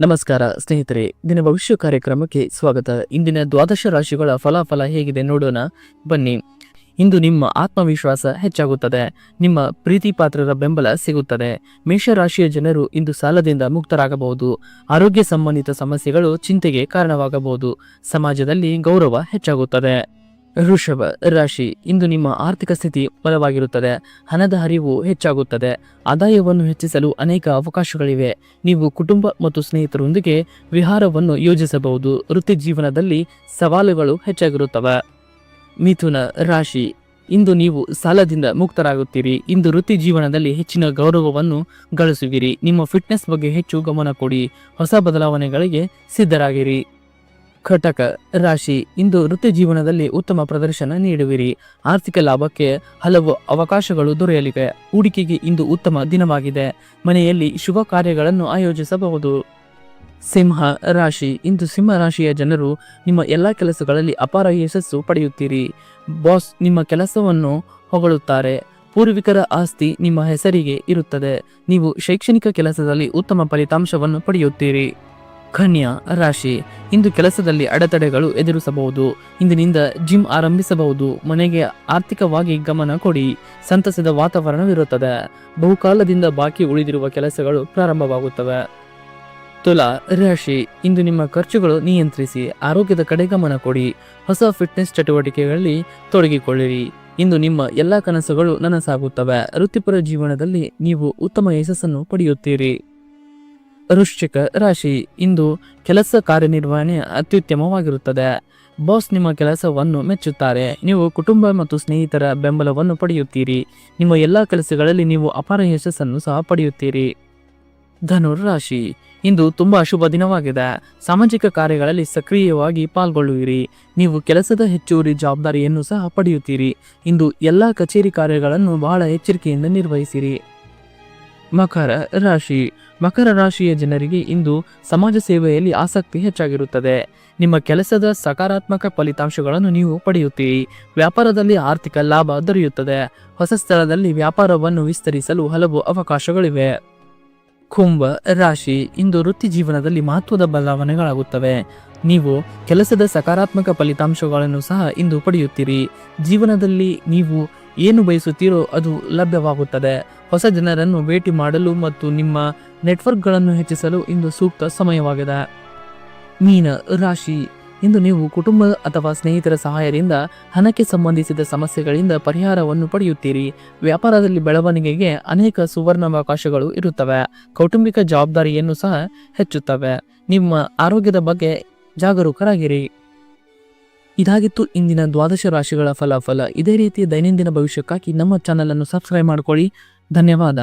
ನಮಸ್ಕಾರ, ಸ್ನೇಹಿತರೆ. ದಿನ ಭವಿಷ್ಯ ಕಾರ್ಯಕ್ರಮಕ್ಕೆ ಸ್ವಾಗತ. ಇಂದಿನ ದ್ವಾದಶ ರಾಶಿಗಳ ಫಲಾಫಲ ಹೇಗಿದೆ ನೋಡೋಣ. ಬನ್ನಿ. ಇಂದು ನಿಮ್ಮ ಆತ್ಮವಿಶ್ವಾಸ ಹೆಚ್ಚಾಗುತ್ತದೆ. ನಿಮ್ಮ ಪ್ರೀತಿ ಪಾತ್ರರ ಬೆಂಬಲ ಸಿಗುತ್ತದೆ. ಮೇಷರಾಶಿಯ ಜನರು ಇಂದು ಸಾಲದಿಂದ ಮುಕ್ತರಾಗಬಹುದು. ಆರೋಗ್ಯ ಸಂಬಂಧಿತ ಸಮಸ್ಯೆಗಳು ಚಿಂತೆಗೆ ಕಾರಣವಾಗಬಹುದು. ಸಮಾಜದಲ್ಲಿ ಗೌರವ ಹೆಚ್ಚಾಗುತ್ತದೆ. ವೃಷಭ ರಾಶಿ, ಇಂದು ನಿಮ್ಮ ಆರ್ಥಿಕ ಸ್ಥಿತಿ ಬಲವಾಗಿರುತ್ತದೆ. ಹಣದ ಹರಿವು ಹೆಚ್ಚಾಗುತ್ತದೆ. ಆದಾಯವನ್ನು ಹೆಚ್ಚಿಸಲು ಅನೇಕ ಅವಕಾಶಗಳಿವೆ. ನೀವು ಕುಟುಂಬ ಮತ್ತು ಸ್ನೇಹಿತರೊಂದಿಗೆ ವಿಹಾರವನ್ನು ಯೋಜಿಸಬಹುದು. ವೃತ್ತಿ ಜೀವನದಲ್ಲಿ ಸವಾಲುಗಳು ಹೆಚ್ಚಾಗಿರುತ್ತವೆ. ಮಿಥುನ ರಾಶಿ, ಇಂದು ನೀವು ಸಾಲದಿಂದ ಮುಕ್ತರಾಗುತ್ತೀರಿ. ಇಂದು ವೃತ್ತಿ ಜೀವನದಲ್ಲಿ ಹೆಚ್ಚಿನ ಗೌರವವನ್ನು ಗಳಿಸುವಿರಿ. ನಿಮ್ಮ ಫಿಟ್ನೆಸ್ ಬಗ್ಗೆ ಹೆಚ್ಚು ಗಮನ ಕೊಡಿ. ಹೊಸ ಬದಲಾವಣೆಗಳಿಗೆ ಸಿದ್ಧರಾಗಿರಿ. ಕಟಕ ರಾಶಿ, ಇಂದು ವೃತ್ತಿ ಜೀವನದಲ್ಲಿ ಉತ್ತಮ ಪ್ರದರ್ಶನ ನೀಡುವಿರಿ. ಆರ್ಥಿಕ ಲಾಭಕ್ಕೆ ಹಲವು ಅವಕಾಶಗಳು ದೊರೆಯಲಿವೆ. ಹೂಡಿಕೆಗೆ ಇಂದು ಉತ್ತಮ ದಿನವಾಗಿದೆ. ಮನೆಯಲ್ಲಿ ಶುಭ ಕಾರ್ಯಗಳನ್ನು ಆಯೋಜಿಸಬಹುದು. ಸಿಂಹ ರಾಶಿ, ಇಂದು ಸಿಂಹ ರಾಶಿಯ ಜನರು ನಿಮ್ಮ ಎಲ್ಲ ಕೆಲಸಗಳಲ್ಲಿ ಅಪಾರ ಯಶಸ್ಸು ಪಡೆಯುತ್ತೀರಿ. ಬಾಸ್ ನಿಮ್ಮ ಕೆಲಸವನ್ನು ಹೊಗಳುತ್ತಾರೆ. ಪೂರ್ವಿಕರ ಆಸ್ತಿ ನಿಮ್ಮ ಹೆಸರಿಗೆ ಇರುತ್ತದೆ. ನೀವು ಶೈಕ್ಷಣಿಕ ಕೆಲಸದಲ್ಲಿ ಉತ್ತಮ ಫಲಿತಾಂಶವನ್ನು ಪಡೆಯುತ್ತೀರಿ. ಕನ್ಯಾ ರಾಶಿ. ಇಂದು ಕೆಲಸದಲ್ಲಿ ಅಡೆತಡೆಗಳು ಎದುರಿಸಬಹುದು. ಇಂದಿನಿಂದ ಜಿಮ್ ಆರಂಭಿಸಬಹುದು. ಮನೆಗೆ ಆರ್ಥಿಕವಾಗಿ ಗಮನ ಕೊಡಿ. ಸಂತಸದ ವಾತಾವರಣವಿರುತ್ತದೆ. ಬಹುಕಾಲದಿಂದ ಬಾಕಿ ಉಳಿದಿರುವ ಕೆಲಸಗಳು ಪ್ರಾರಂಭವಾಗುತ್ತವೆ. ತುಲಾ ರಾಶಿ. ಇಂದು ನಿಮ್ಮ ಖರ್ಚುಗಳು ನಿಯಂತ್ರಿಸಿ, ಆರೋಗ್ಯದ ಕಡೆ ಗಮನ ಕೊಡಿ. ಹೊಸ ಫಿಟ್ನೆಸ್ ಚಟುವಟಿಕೆಗಳಲ್ಲಿ ತೊಡಗಿಕೊಳ್ಳಿರಿ. ಇಂದು ನಿಮ್ಮ ಎಲ್ಲಾ ಕನಸುಗಳು ನನಸಾಗುತ್ತವೆ. ವೃತ್ತಿಪರ ಜೀವನದಲ್ಲಿ ನೀವು ಉತ್ತಮ ಯಶಸ್ಸನ್ನು ಪಡೆಯುತ್ತೀರಿ. ವೃಶ್ಚಿಕ ರಾಶಿ. ಇಂದು ಕೆಲಸ ಕಾರ್ಯನಿರ್ವಹಣೆ ಅತ್ಯುತ್ತಮವಾಗಿರುತ್ತದೆ. ಬಾಸ್ ನಿಮ್ಮ ಕೆಲಸವನ್ನು ಮೆಚ್ಚುತ್ತಾರೆ. ನೀವು ಕುಟುಂಬ ಮತ್ತು ಸ್ನೇಹಿತರ ಬೆಂಬಲವನ್ನು ಪಡೆಯುತ್ತೀರಿ. ನಿಮ್ಮ ಎಲ್ಲ ಕೆಲಸಗಳಲ್ಲಿ ನೀವು ಅಪಾರ ಯಶಸ್ಸನ್ನು ಸಹ ಪಡೆಯುತ್ತೀರಿ. ಧನುರ್ ರಾಶಿ. ಇಂದು ತುಂಬಾ ಶುಭ ದಿನವಾಗಿದೆ. ಸಾಮಾಜಿಕ ಕಾರ್ಯಗಳಲ್ಲಿ ಸಕ್ರಿಯವಾಗಿ ಪಾಲ್ಗೊಳ್ಳುವಿರಿ. ನೀವು ಕೆಲಸದ ಹೆಚ್ಚುವರಿ ಜವಾಬ್ದಾರಿಯನ್ನು ಸಹ ಪಡೆಯುತ್ತೀರಿ. ಇಂದು ಎಲ್ಲ ಕಚೇರಿ ಕಾರ್ಯಗಳನ್ನು ಬಹಳ ಎಚ್ಚರಿಕೆಯಿಂದ ನಿರ್ವಹಿಸಿರಿ. ಮಕರ ರಾಶಿ. ಮಕರ ರಾಶಿಯ ಜನರಿಗೆ ಇಂದು ಸಮಾಜ ಸೇವೆಯಲ್ಲಿ ಆಸಕ್ತಿ ಹೆಚ್ಚಾಗಿರುತ್ತದೆ. ನಿಮ್ಮ ಕೆಲಸದ ಸಕಾರಾತ್ಮಕ ಫಲಿತಾಂಶಗಳನ್ನು ನೀವು ಪಡೆಯುತ್ತೀರಿ. ವ್ಯಾಪಾರದಲ್ಲಿ ಆರ್ಥಿಕ ಲಾಭ ದೊರೆಯುತ್ತದೆ. ಹೊಸ ಸ್ಥಳದಲ್ಲಿ ವ್ಯಾಪಾರವನ್ನು ವಿಸ್ತರಿಸಲು ಹಲವು ಅವಕಾಶಗಳಿವೆ. ಕುಂಭ ರಾಶಿ ಇಂದು ವೃತ್ತಿ ಜೀವನದಲ್ಲಿ ಮಹತ್ವದ ಬದಲಾವಣೆಗಳಾಗುತ್ತವೆ. ನೀವು ಕೆಲಸದ ಸಕಾರಾತ್ಮಕ ಫಲಿತಾಂಶಗಳನ್ನು ಸಹ ಇಂದು ಪಡೆಯುತ್ತೀರಿ. ಜೀವನದಲ್ಲಿ ನೀವು ಏನು ಬಯಸುತ್ತೀರೋ ಅದು ಲಭ್ಯವಾಗುತ್ತದೆ. ಹೊಸ ಜನರನ್ನು ಭೇಟಿ ಮಾಡಲು ಮತ್ತು ನಿಮ್ಮ ನೆಟ್ವರ್ಕ್ಗಳನ್ನು ಹೆಚ್ಚಿಸಲು ಇಂದು ಸೂಕ್ತ ಸಮಯವಾಗಿದೆ. ಮೀನ ರಾಶಿ. ಇಂದು ನೀವು ಕುಟುಂಬ ಅಥವಾ ಸ್ನೇಹಿತರ ಸಹಾಯದಿಂದ ಹಣಕ್ಕೆ ಸಂಬಂಧಿಸಿದ ಸಮಸ್ಯೆಗಳಿಂದ ಪರಿಹಾರವನ್ನು ಪಡೆಯುತ್ತೀರಿ. ವ್ಯಾಪಾರದಲ್ಲಿ ಬೆಳವಣಿಗೆಗೆ ಅನೇಕ ಸುವರ್ಣಾವಕಾಶಗಳು ಇರುತ್ತವೆ. ಕೌಟುಂಬಿಕ ಜವಾಬ್ದಾರಿಯನ್ನು ಸಹ ಹೆಚ್ಚುತ್ತವೆ. ನಿಮ್ಮ ಆರೋಗ್ಯದ ಬಗ್ಗೆ ಜಾಗರೂಕರಾಗಿರಿ. ಇದಾಗಿತ್ತು ಇಂದಿನ ದ್ವಾದಶ ರಾಶಿಗಳ ಫಲಾಫಲ. ಇದೇ ರೀತಿ ದೈನಂದಿನ ಭವಿಷ್ಯಕ್ಕಾಗಿ ನಮ್ಮ ಚಾನಲ್ ಅನ್ನು ಸಬ್ಸ್ಕ್ರೈಬ್ ಮಾಡಿಕೊಳ್ಳಿ. ಧನ್ಯವಾದ.